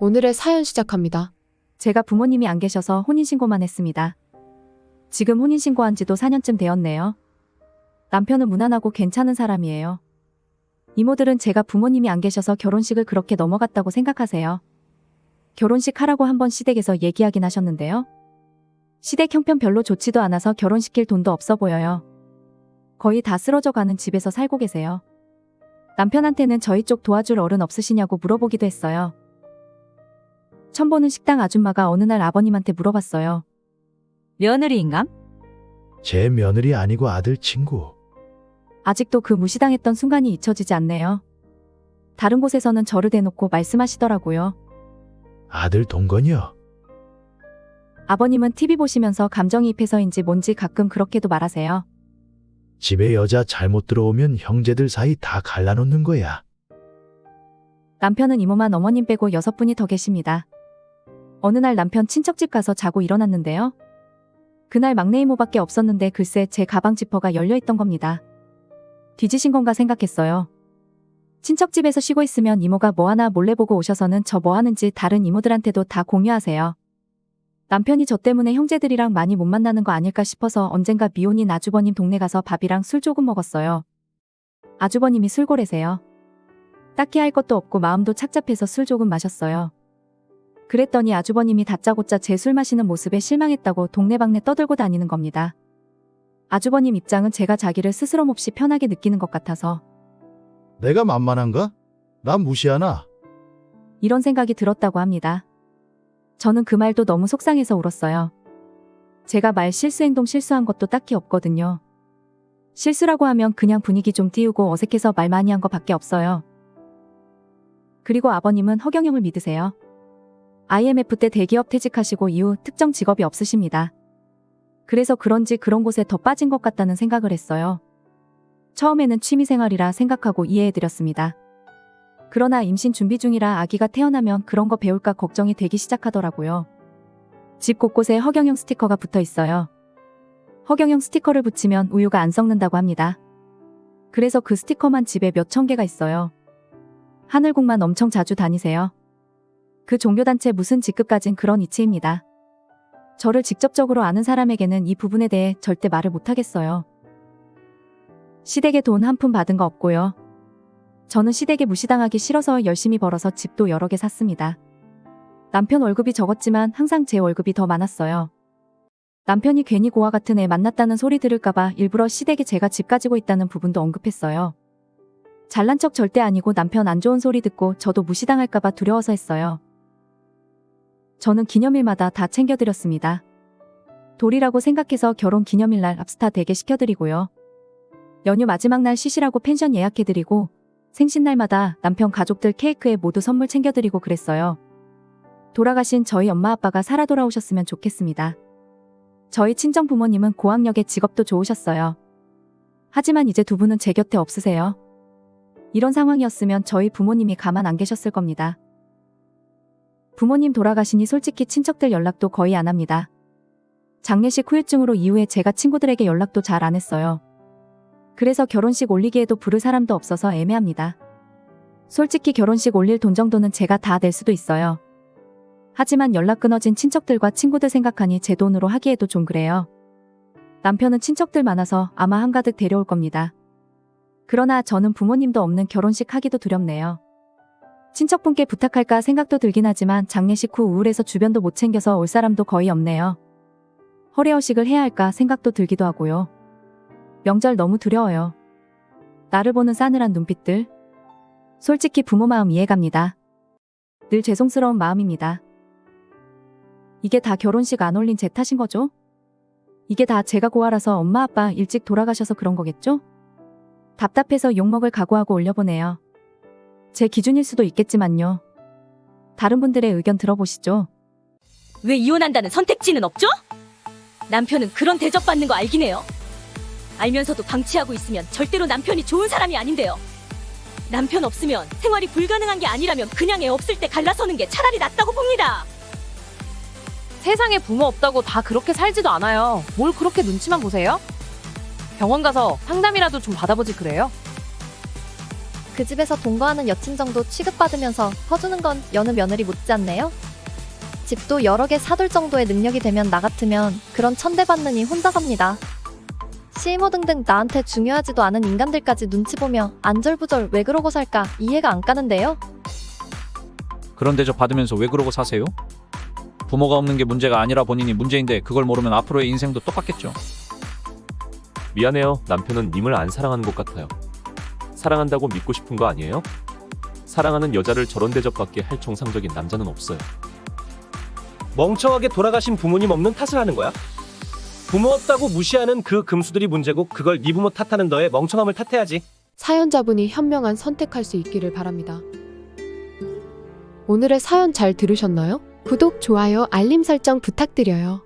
오늘의 사연 시작합니다. 제가 부모님이 안 계셔서 혼인신고만 했습니다. 지금 혼인신고한 지도 4년쯤 되었네요. 남편은 무난하고 괜찮은 사람이에요. 이모들은 제가 부모님이 안 계셔서 결혼식을 그렇게 넘어갔다고 생각하세요. 결혼식 하라고 한번 시댁에서 얘기하긴 하셨는데요. 시댁 형편 별로 좋지도 않아서 결혼시킬 돈도 없어 보여요. 거의 다 쓰러져 가는 집에서 살고 계세요. 남편한테는 저희 쪽 도와줄 어른 없으시냐고 물어보기도 했어요. 처음 보는 식당 아줌마가 어느 날 아버님한테 물어봤어요. 며느리인감? 제 며느리 아니고 아들 친구. 아직도 그 무시당했던 순간이 잊혀지지 않네요. 다른 곳에서는 저를 대놓고 말씀하시더라고요. 아들 동건이요. 아버님은 TV 보시면서 감정이입해서인지 뭔지 가끔 그렇게도 말하세요. 집에 여자 잘못 들어오면 형제들 사이 다 갈라놓는 거야. 남편은 이모만 어머님 빼고 여섯 분이 더 계십니다. 어느 날 남편 친척집 가서 자고 일어났는데요. 그날 막내 이모밖에 없었는데 글쎄 제 가방 지퍼가 열려있던 겁니다. 뒤지신 건가 생각했어요. 친척집에서 쉬고 있으면 이모가 뭐 하나 몰래 보고 오셔서는 저 뭐 하는지 다른 이모들한테도 다 공유하세요. 남편이 저 때문에 형제들이랑 많이 못 만나는 거 아닐까 싶어서 언젠가 미혼인 아주버님 동네 가서 밥이랑 술 조금 먹었어요. 아주버님이 술고래세요. 딱히 할 것도 없고 마음도 착잡해서 술 조금 마셨어요. 그랬더니 아주버님이 다짜고짜 제 술 마시는 모습에 실망했다고 동네방네 떠들고 다니는 겁니다. 아주버님 입장은 제가 자기를 스스럼 몹시 편하게 느끼는 것 같아서 내가 만만한가? 나 무시하나? 이런 생각이 들었다고 합니다. 저는 그 말도 너무 속상해서 울었어요. 제가 말 실수 행동 실수한 것도 딱히 없거든요. 실수라고 하면 그냥 분위기 좀 띄우고 어색해서 말 많이 한 것밖에 없어요. 그리고 아버님은 허경영을 믿으세요. IMF 때 대기업 퇴직하시고 이후 특정 직업이 없으십니다. 그래서 그런지 그런 곳에 더 빠진 것 같다는 생각을 했어요. 처음에는 취미생활이라 생각하고 이해해드렸습니다. 그러나 임신 준비 중이라 아기가 태어나면 그런 거 배울까 걱정이 되기 시작하더라고요. 집 곳곳에 허경영 스티커가 붙어 있어요. 허경영 스티커를 붙이면 우유가 안 썩는다고 합니다. 그래서 그 스티커만 집에 몇 천 개가 있어요. 하늘국만 엄청 자주 다니세요. 그 종교단체 무슨 직급 가진 그런 이치입니다. 저를 직접적으로 아는 사람에게는 이 부분에 대해 절대 말을 못하겠어요. 시댁에 돈 한 푼 받은 거 없고요. 저는 시댁에 무시당하기 싫어서 열심히 벌어서 집도 여러 개 샀습니다. 남편 월급이 적었지만 항상 제 월급이 더 많았어요. 남편이 괜히 고아 같은 애 만났다는 소리 들을까봐 일부러 시댁에 제가 집 가지고 있다는 부분도 언급했어요. 잘난 척 절대 아니고 남편 안 좋은 소리 듣고 저도 무시당할까봐 두려워서 했어요. 저는 기념일마다 다 챙겨드렸습니다. 돌이라고 생각해서 결혼 기념일날 랍스타 대게 시켜드리고요. 연휴 마지막 날 쉬시라고 펜션 예약해드리고 생신날마다 남편 가족들 케이크에 모두 선물 챙겨드리고 그랬어요. 돌아가신 저희 엄마 아빠가 살아 돌아오셨으면 좋겠습니다. 저희 친정 부모님은 고학력에 직업도 좋으셨어요. 하지만 이제 두 분은 제 곁에 없으세요. 이런 상황이었으면 저희 부모님이 가만 안 계셨을 겁니다. 부모님 돌아가시니 솔직히 친척들 연락도 거의 안 합니다. 장례식 후유증으로 이후에 제가 친구들에게 연락도 잘 안 했어요. 그래서 결혼식 올리기에도 부를 사람도 없어서 애매합니다. 솔직히 결혼식 올릴 돈 정도는 제가 다 낼 수도 있어요. 하지만 연락 끊어진 친척들과 친구들 생각하니 제 돈으로 하기에도 좀 그래요. 남편은 친척들 많아서 아마 한가득 데려올 겁니다. 그러나 저는 부모님도 없는 결혼식 하기도 두렵네요. 친척분께 부탁할까 생각도 들긴 하지만 장례식 후 우울해서 주변도 못 챙겨서 올 사람도 거의 없네요. 허례허식을 해야 할까 생각도 들기도 하고요. 명절 너무 두려워요. 나를 보는 싸늘한 눈빛들. 솔직히 부모 마음 이해갑니다. 늘 죄송스러운 마음입니다. 이게 다 결혼식 안 올린 제 탓인 거죠? 이게 다 제가 고아라서 엄마 아빠 일찍 돌아가셔서 그런 거겠죠? 답답해서 욕먹을 각오하고 올려보네요. 제 기준일 수도 있겠지만요. 다른 분들의 의견 들어보시죠. 왜 이혼한다는 선택지는 없죠? 남편은 그런 대접받는 거 알긴 해요. 알면서도 방치하고 있으면 절대로 남편이 좋은 사람이 아닌데요. 남편 없으면 생활이 불가능한 게 아니라면 그냥 애 없을 때 갈라서는 게 차라리 낫다고 봅니다. 세상에 부모 없다고 다 그렇게 살지도 않아요. 뭘 그렇게 눈치만 보세요? 병원 가서 상담이라도 좀 받아보지 그래요? 그 집에서 동거하는 여친 정도 취급받으면서 퍼주는 건 여느 며느리 못지않네요. 집도 여러 개 사둘 정도의 능력이 되면 나 같으면 그런 천대받느니 혼자 삽니다. 시모 등등 나한테 중요하지도 않은 인간들까지 눈치 보며 안절부절 왜 그러고 살까 이해가 안 가는데요. 그런 대접 받으면서 왜 그러고 사세요? 부모가 없는 게 문제가 아니라 본인이 문제인데 그걸 모르면 앞으로의 인생도 똑같겠죠. 미안해요. 남편은 님을 안 사랑하는 것 같아요. 사랑한다고 믿고 싶은 거 아니에요? 사랑하는 여자를 저런 대접받게 할 정상적인 남자는 없어요. 멍청하게 돌아가신 부모님 없는 탓을 하는 거야? 부모 없다고 무시하는 그 금수들이 문제고 그걸 네 부모 탓하는 너의 멍청함을 탓해야지. 사연자분이 현명한 선택할 수 있기를 바랍니다. 오늘의 사연 잘 들으셨나요? 구독, 좋아요, 알림 설정 부탁드려요.